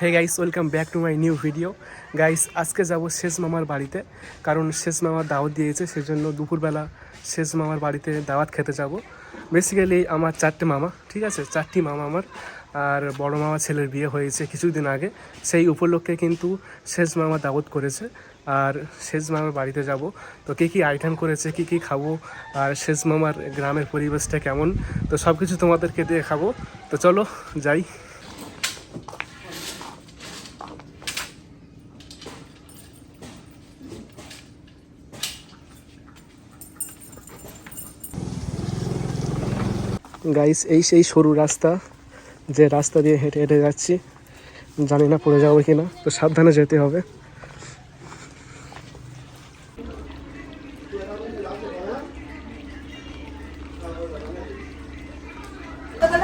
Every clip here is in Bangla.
Hey guys welcome back to my new video guys আজকে যাব শেষ মামার বাড়িতে, কারণ শেষ মামার দাওয়াত দিয়েছে, সেজন্য দুপুরবেলা শেষ মামার বাড়িতে দাওয়াত খেতে যাব। বেসিক্যালি আমার চারটে মামা, ঠিক আছে? চারটি মামা আমার, আর বড় মামা ছেলের বিয়ে হয়েছে কিছুদিন আগে। সেই উপলক্ষে কিন্তু শেষ মামা দাওয়াত করেছে, আর শেষ মামার বাড়িতে যাব। তো কী কী আইটেম করেছে, কী কী খাব, আর শেষ মামার গ্রামের পরিবেশটা কেমন? তো সব কিছু তোমাদেরকে দিয়ে খাব। তো চলো, যাই। গাইস এই সেই সরু রাস্তা যে রাস্তা দিয়ে হেঁটে হেঁটে যাচ্ছি, জানি না পড়ে যাব কি না তো সাবধানে যেতে হবে।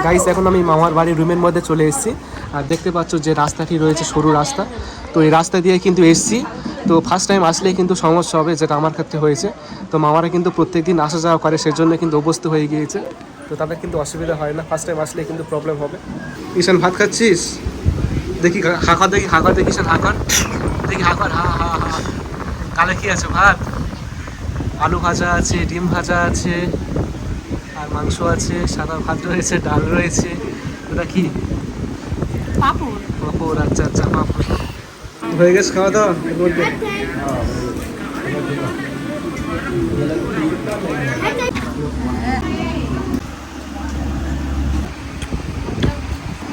গাইস এখন আমি মামার বাড়ির রুমের মধ্যে চলে এসেছি। আর দেখতে পাচ্ছ যে রাস্তাটি রয়েছে সরু রাস্তা। তো এই রাস্তা দিয়ে কিন্তু এসছি। তো ফার্স্ট টাইম আসলেই কিন্তু সমস্যা হবে, যেটা আমার ক্ষেত্রে হয়েছে। তো মামারা কিন্তু প্রত্যেক দিন আসা যাওয়া করে, সেজন্য কিন্তু অভ্যস্ত হয়ে গিয়েছে। তো তাদের কিন্তু অসুবিধা হয় না। ফার্স্ট টাইম আসলে কিন্তু প্রবলেম হবে। ঈশান ভাত খাচ্ছিস? দেখি হাঁকার দেখি হাঁকার দেখি ঈশান হাঁকার দেখি হাঁকার হা হা হা কালে কি আছে ভাত? আলু ভাজা আছে ডিম ভাজা আছে আর মাংস আছে সাদা ভাত রয়েছে ডাল রয়েছে। ওটা কি? পাপড়। পাপড় আচ্ছা আচ্ছা পাপড়। হয়ে গেছে খাওয়া দাওয়া? বলতে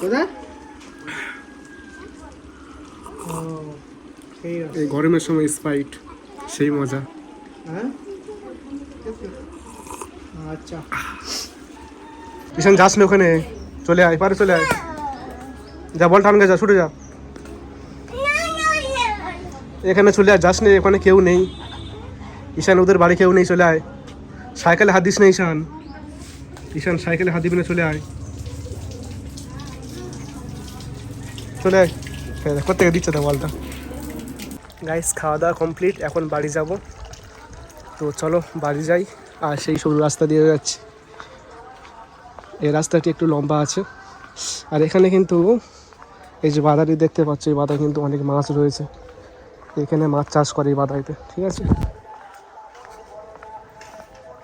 কোথায় এই গরমের সময় স্পাইট সেই মজা। হ্যাঁ? আচ্ছা। যাস না ওখানে। চলে আয় পারে চলে আয়। যা বল টানগে যা ছুটে যা। এখানে চলে আয় যাস না ওখানে কেউ নেই। ঈশান ওদের বাড়ি কেউ নেই চলে আয়। সাইকেলে হাত দিস না ঈশান। ঈশান সাইকেলে হাত দিবি না চলে আয়। চলে আয়। কোথেকে দিচ্ছে তো বলটা গাইস খাওয়া দাওয়া কমপ্লিট এখন বাড়ি যাব। তো চলো, বাড়ি যাই। আর সেই সরু রাস্তা দিয়ে যাচ্ছি। এই রাস্তাটি একটু লম্বা আছে। আর এখানে কিন্তু এই যে বাদারি দেখতে পাচ্ছ, এই বাদায় কিন্তু অনেক মাছ রয়েছে। এখানে মাছ চাষ করে এই বাদাইতে, ঠিক আছে?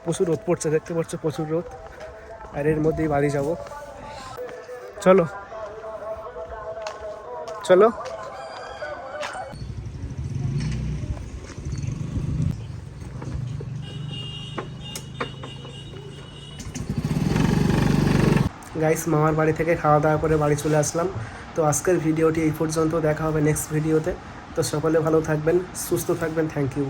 প্রচুর রোদ পড়ছে, দেখতে পাচ্ছ, প্রচুর রোদ। আর এর মধ্যেই বাড়ি যাব। চলো। চলো। গাইস মামার বাড়ি থেকে খাওয়া দাওয়া করে বাড়ি চলে আসলাম। তো আজকের ভিডিওটি এই পর্যন্ত, দেখা হবে নেক্সট ভিডিওতে তো। সকলে ভালো থাকবেন, সুস্থ থাকবেন থ্যাংক ইউ